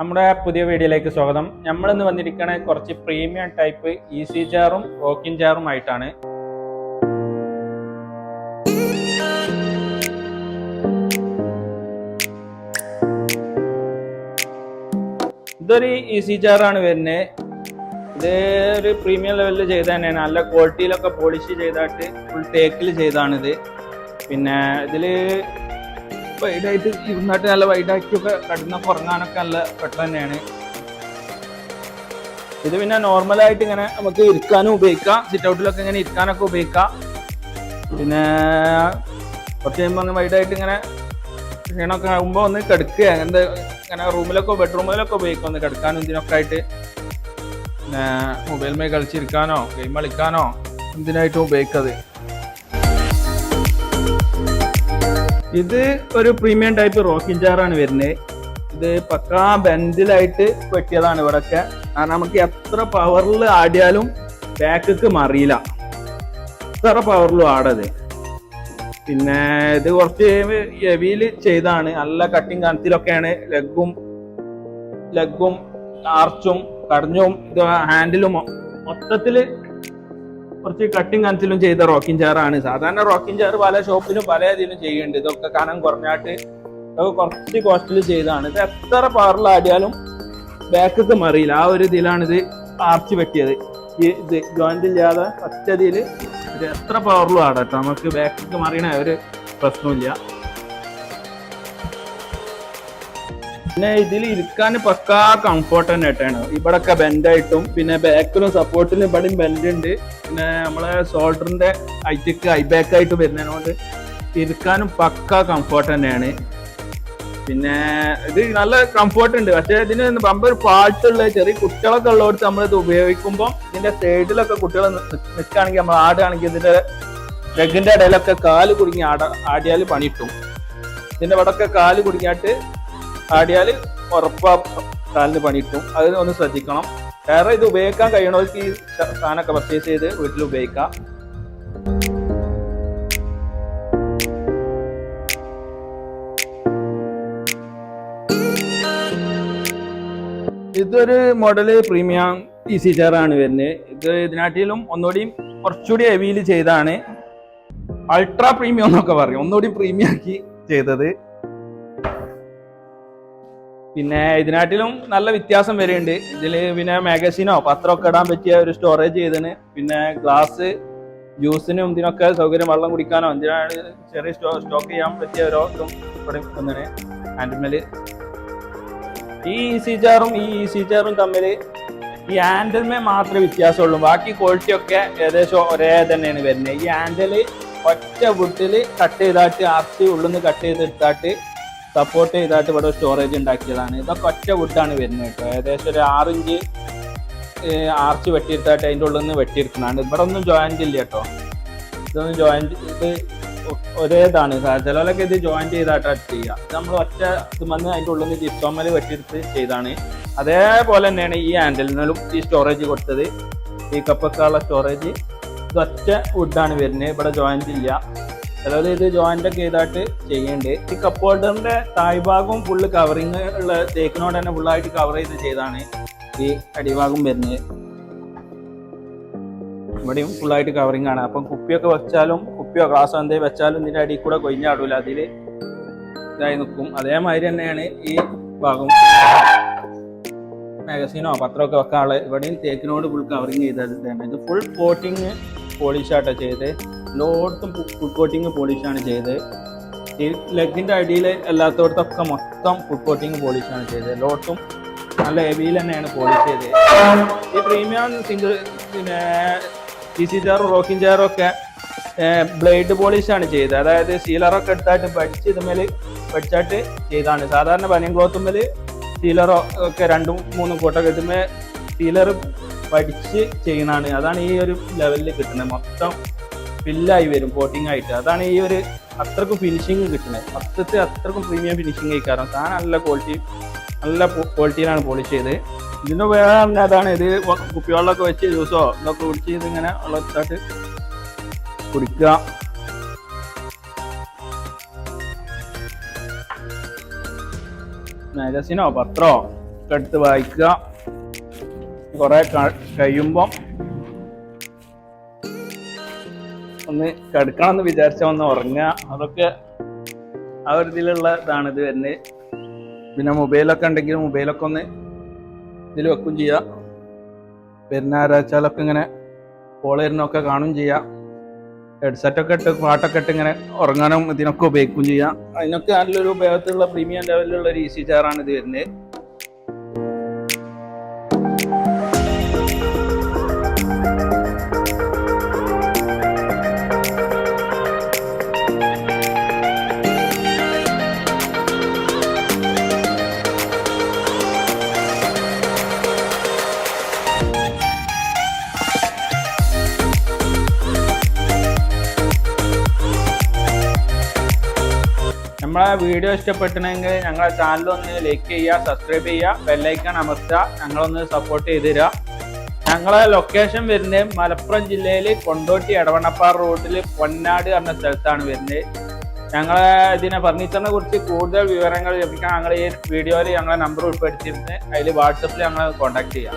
നമ്മുടെ പുതിയ വീഡിയോയിലേക്ക് സ്വാഗതം. നമ്മളിന്ന് വന്നിരിക്കുന്ന കുറച്ച് പ്രീമിയം ടൈപ്പ് ഈസി ജാറും വോക്കിൻ ജാറും ആയിട്ടാണ്. ഇതൊരു ഈസി ജാറാണ് വരുന്നത് ഇത് ഒരു പ്രീമിയം ലെവലിൽ ചെയ്ത തന്നെയാണ്. നല്ല ക്വാളിറ്റിയിലൊക്കെ പോളിഷ് ചെയ്തിട്ട് ഫുൾ തേക്കിൽ ചെയ്താണിത്. പിന്നെ ഇതിൽ വൈഡായിട്ട് ഇരുന്നിട്ട് നല്ല വൈഡാക്കിയൊക്കെ കടന്ന കുറങ്ങാനൊക്കെ നല്ല പെട്ടെന്ന് തന്നെയാണ്. ഇത് പിന്നെ നോർമലായിട്ട് ഇങ്ങനെ നമുക്ക് ഇരിക്കാനും ഉപയോഗിക്കാം. സിറ്റ് ഔട്ടിലൊക്കെ ഇങ്ങനെ ഇരിക്കാനൊക്കെ ഉപയോഗിക്കാം. പിന്നെ കുറച്ച് കഴിയുമ്പോൾ ഒന്ന് വൈഡായിട്ട് ഇങ്ങനെ ക്ഷീണമൊക്കെ ആകുമ്പോൾ ഒന്ന് കിടക്കുക. അങ്ങനത്തെ ഇങ്ങനെ റൂമിലൊക്കെ ബെഡ്റൂമിലൊക്കെ ഉപയോഗിക്കാം. ഒന്ന് കിടക്കാനും ഇതിനൊക്കെ ആയിട്ട്. പിന്നെ മൊബൈൽ മേ കളിച്ചിരിക്കാനോ ഗെയിം കളിക്കാനോ എന്തിനായിട്ടും ഉപയോഗിക്കത് ഇത് ഒരു പ്രീമിയം ടൈപ്പ് റോക്കിംഗ് ആണ് വരുന്നത് ഇത് പക്കാ ബെൻഡിലായിട്ട് വെട്ടിയതാണ് ഇവിടൊക്കെ. കാരണം നമുക്ക് എത്ര പവറിൽ ആടിയാലും ബാക്കിക്ക് മറിയില്ല. എത്ര പവറിലും ആടത്. പിന്നെ ഇത് കുറച്ച് ഹെവിയിൽ ചെയ്താണ്. നല്ല കട്ടിങ് കനത്തിലൊക്കെയാണ് ലെഗും ലെഗും ആർച്ചും കടഞ്ഞും ഇത് ഹാൻഡിലും മൊത്തത്തിൽ കുറച്ച് കട്ടിങ് കനത്തിലും ചെയ്ത റോക്കിംഗ് ചെയറാണ് സാധാരണ റോക്കിംഗ് ചെയർ പല ഷോപ്പിലും പല ഇതിലും ചെയ്യുന്നുണ്ട്. ഇതൊക്കെ കനം കുറഞ്ഞാട്ട് ഇതൊക്കെ കുറച്ച് കോസ്റ്റിൽ ചെയ്തതാണ് ഇത് എത്ര പവറിലാടിയാലും ബാക്കൊക്കെ മറിയില്ല. ആ ഒരു ഇതിലാണ് ഇത് ആർച്ച് വെട്ടിയത്. ഈ ഇത് ജോയിന്റ് ഇല്ലാതെ ഒറ്റ ഇത് എത്ര പവറിലും ആടാം നമുക്ക് ബാക്കൊക്കെ മറിയണ ഒരു പ്രശ്നമില്ല പിന്നെ ഇതിൽ ഇരിക്കാൻ പക്കാ കംഫോർട്ട് തന്നെ ആയിട്ടാണ് ഇവിടൊക്കെ ബെൻഡായിട്ടും പിന്നെ ബാക്കിലും സപ്പോർട്ടിലും ഇവിടെയും ബെൻഡ് ഉണ്ട്. പിന്നെ നമ്മളെ ഷോൾഡറിന്റെ ഐറ്റക്ക് ഐ ബാക്ക് ആയിട്ട് വരുന്നതിനോട് ഇരിക്കാനും പക്കാ കംഫോർട്ട് തന്നെയാണ്. പിന്നെ ഇത് നല്ല കംഫോർട്ട് ഉണ്ട്. പക്ഷെ ഇതിന് ബമ്പർ ഫാൾട്ട് ഉള്ള ചെറിയ കുട്ടികളൊക്കെ ഉള്ളവർക്ക് നമ്മൾ ഇത് ഉപയോഗിക്കുമ്പോൾ ഇതിന്റെ സൈഡിലൊക്കെ കുട്ടികൾ നിൽക്കുകയാണെങ്കിൽ നമ്മൾ ആടുകയാണെങ്കിൽ ഇതിന്റെ ലെഗിന്റെ ഇടയിലൊക്കെ കാൽ കുടുങ്ങി ആട ആടിയാൽ പണിയിട്ടും ഇതിന്റെ ഇവിടൊക്കെ കാൽ കുടുങ്ങിയാട്ട് ആടിയാൽ ഉറപ്പാ കാലിന് പണിയിട്ടും. അത് ഒന്ന് ശ്രദ്ധിക്കണം. വേറെ ഇത് ഉപയോഗിക്കാൻ കഴിയണവർക്ക് ഈ സാധനമൊക്കെ പർച്ചേസ് ചെയ്ത് വീട്ടിൽ ഉപയോഗിക്കാം. ഇതൊരു മോഡൽ പ്രീമിയം ഈസി ചെയർ ആണ് വരുന്നത്. ഇത് ഇതിനാട്ടിലും ഒന്നുകൂടിയും കുറച്ചുകൂടി ഹെവിയിൽ ചെയ്താണ്. അൾട്രാ പ്രീമിയം എന്നൊക്കെ പറയും. ഒന്നുകൂടി പ്രീമിയം ആക്കി ചെയ്തത്. പിന്നെ ഇതിനാട്ടിലും നല്ല വ്യത്യാസം വരുന്നുണ്ട് ഇതിൽ പിന്നെ മാഗസീനോ പത്രമൊക്കെ ഇടാൻ പറ്റിയ ഒരു സ്റ്റോറേജ് ചെയ്തതിന് പിന്നെ ഗ്ലാസ് ജ്യൂസിനും ഇതിനൊക്കെ സൗകര്യം വെള്ളം കുടിക്കാനോ എന്തിനാണ് ചെറിയ സ്റ്റോ സ്റ്റോക്ക് ചെയ്യാൻ പറ്റിയ ഓരോ ഇതും ഇവിടെ വന്നിന് ഹാൻഡിൽമേൽ ഈ ഈസി ചാറും ഈ സി ചാറും തമ്മിൽ ഈ ഹാൻഡിൽമേ മാത്രമേ വ്യത്യാസമുള്ളൂ. ബാക്കി ക്വാളിറ്റി ഒക്കെ ഏകദേശം ഒരേ തന്നെയാണ് വരുന്നത്. ഈ ആൻഡൽ ഒറ്റ വുഡിൽ കട്ട് ചെയ്താട്ട് ആർച്ച് ഉള്ളിൽ നിന്ന് കട്ട് ചെയ്തെടുത്താട്ട് സപ്പോർട്ട് ചെയ്തായിട്ട് ഇവിടെ സ്റ്റോറേജ് ഉണ്ടാക്കിയതാണ്. ഇതൊക്കെ ഒറ്റ വുഡാണ് വരുന്നത് കേട്ടോ. ഏകദേശം ഒരു ആറിഞ്ച് ആർച്ച് വെട്ടിയെടുത്തായിട്ട് അതിന്റെ ഉള്ളിൽ നിന്ന് വെട്ടിയെടുക്കുന്നതാണ്. ഇവിടെ ഒന്നും ജോയിന്റ് ഇല്ല കേട്ടോ. ഇതൊന്നും ജോയിന്റ് ഇത് ഒരേതാണ്. ചിലവരൊക്കെ ഇത് ജോയിന്റ് ചെയ്തായിട്ടാണ് ചെയ്യുക. ഇത് നമ്മൾ ഒറ്റ ഇത് വന്ന് അതിന്റെ ഉള്ളിൽ നിന്ന് ജിപ്സോമൽ വെട്ടിയെടുത്ത് ചെയ്താണ് അതേപോലെ തന്നെയാണ് ഈ ഹാൻഡിലിനും ഈ സ്റ്റോറേജ് കൊടുത്തത്. ഈ കപ്പൊക്കെ ഉള്ള സ്റ്റോറേജ് ഇത് ഒറ്റ വുഡാണ് വരുന്നത്. ഇവിടെ ജോയിന്റ് ഇല്ല. ചിലവർ ഇത് ജോയിന്റ് ഒക്കെ ചെയ്തായിട്ട് ചെയ്യുന്നുണ്ട് ഈ കപ്പ് ഹോൾഡറിന്റെ താഴ്ഭാഗവും ഫുള്ള് കവറിങ് ഉള്ള തേക്കിനോട് തന്നെ ഫുള്ളായിട്ട് കവർ ചെയ്ത് ചെയ്താണ് ഈ അടിഭാഗം വരുന്നത്. ഇവിടെയും ഫുള്ളായിട്ട് കവറിങ് ആണ്. അപ്പം കുപ്പിയൊക്കെ വെച്ചാലും കുപ്പിയോ ഗ്ലാസ് എന്തെങ്കിലും വെച്ചാലും ഇതിന്റെ അടിയിൽ കൂടെ കൊയിഞ്ഞാടൂല അതിൽ ഇതായി നിൽക്കും. അതേമാതിരി തന്നെയാണ് ഈ ഭാഗം. മാഗസീനോ പത്രമൊക്കെ വെക്കാനുള്ള ഇവിടെയും തേക്കിനോട് ഫുൾ കവറിങ് ചെയ്തതാണ്. ഇത് ഫുൾ കോട്ടിങ് പോളിഷാട്ടോ ചെയ്ത് എല്ലായിടത്തും ഫുഡ് കോട്ടിങ് പോളിഷാണ് ചെയ്തത്. ഈ ലെഗിന്റെ അടിയിൽ എല്ലാത്തോടത്തൊക്കെ മൊത്തം ഫുഡ് കോട്ടിങ് പോളിഷാണ് ചെയ്തത്. എല്ലായിടത്തും നല്ല ഹെവിയിൽ തന്നെയാണ് പോളിഷ് ചെയ്തത്. ഈ പ്രീമിയം സിംഗിൾ പിന്നെ ടി സി ചാറും റോക്കിംഗ് ചാറും ഒക്കെ ബ്ലേഡ് പോളിഷാണ് ചെയ്തത്. അതായത് സീലറൊക്കെ എടുത്തായിട്ട് പഠിച്ച് ഇതുമേൽ പഠിച്ചായിട്ട് ചെയ്താണ്. സാധാരണ പനിയും ക്ലോത്തുമ്മേൽ സീലറോ ഒക്കെ രണ്ടും മൂന്നും കൂട്ടൊക്കെ ഇതുമേ സീലർ പഠിച്ച് ചെയ്യുന്നതാണ്. അതാണ് ഈ ഒരു ലെവലിൽ കിട്ടുന്നത്. മൊത്തം ഫില്ലായി വരും കോട്ടിംഗ് ആയിട്ട്. അതാണ് ഈ ഒരു അത്രക്കും ഫിനിഷിങ് കിട്ടുന്നത്. മൊത്തത്തിൽ അത്രക്കും പ്രീമിയം ഫിനിഷിങ് കഴിക്കാറ് സാധനം നല്ല ക്വാളിറ്റി നല്ല ക്വാളിറ്റിയിലാണ് പോളിഷ് ചെയ്ത് ഇതിന് വേറെ അതാണ് ഇത് കുപ്പിവെള്ളമൊക്കെ വെച്ച് ജ്യൂസോ ഇതൊക്കെ കുടിച്ച് ഇതിങ്ങനെ വെള്ളത്തിട്ട് കുടിക്കുക. മാഗസിനോ പത്രോ ഒക്കെ എടുത്ത് വായിക്കുക. കുറെ കഴിയുമ്പം ഒന്ന് കിടക്കണം എന്ന് വിചാരിച്ച ഒന്ന് ഉറങ്ങുക അതൊക്കെ ആ ഒരു ഇതിലുള്ള ഇതാണ് ഇത് വരുന്നത്. പിന്നെ മൊബൈലൊക്കെ ഉണ്ടെങ്കിൽ മൊബൈലൊക്കെ ഒന്ന് ഇതിൽ വെക്കും ചെയ്യാം. വരുന്ന ആരാച്ചാലൊക്കെ ഇങ്ങനെ കോൾ വരുന്നൊക്കെ കാണും ചെയ്യാം. ഹെഡ്സെറ്റൊക്കെ ഇട്ട് പാട്ടൊക്കെ ഇട്ട് ഇങ്ങനെ ഉറങ്ങാനും ഇതിനൊക്കെ ഉപയോഗിക്കും ചെയ്യാം. അതിനൊക്കെ നല്ലൊരു ഉപയോഗത്തിലുള്ള പ്രീമിയം ലെവലിലുള്ള ഒരു ഈസി ചെയറാണ് ഇത് വരുന്നത്. നമ്മളെ വീഡിയോ ഇഷ്ടപ്പെട്ടണമെങ്കിൽ ഞങ്ങളെ ചാനൽ ഒന്ന് ലൈക്ക് ചെയ്യുക സബ്സ്ക്രൈബ് ചെയ്യുക ബെല്ലൈക്കൺ അമർത്തുക ഞങ്ങളൊന്ന് സപ്പോർട്ട് ചെയ്ത് തരിക ഞങ്ങളെ ലൊക്കേഷൻ വരുന്നത് മലപ്പുറം ജില്ലയിൽ കൊണ്ടോട്ടി എടവണ്ണപ്പാറ റോഡിൽ പൊന്നാട് എന്ന സ്ഥലത്താണ് വരുന്നത്. ഞങ്ങളെ ഇതിനെ ഫർണിച്ചറിനെ കുറിച്ച് കൂടുതൽ വിവരങ്ങൾ ലഭിക്കാൻ ഞങ്ങൾ ഈ വീഡിയോയിൽ ഞങ്ങളെ നമ്പർ ഉൾപ്പെടുത്തിയിരുന്നത് അതിൽ വാട്സപ്പിൽ ഞങ്ങളെ കോൺടാക്ട് ചെയ്യാം.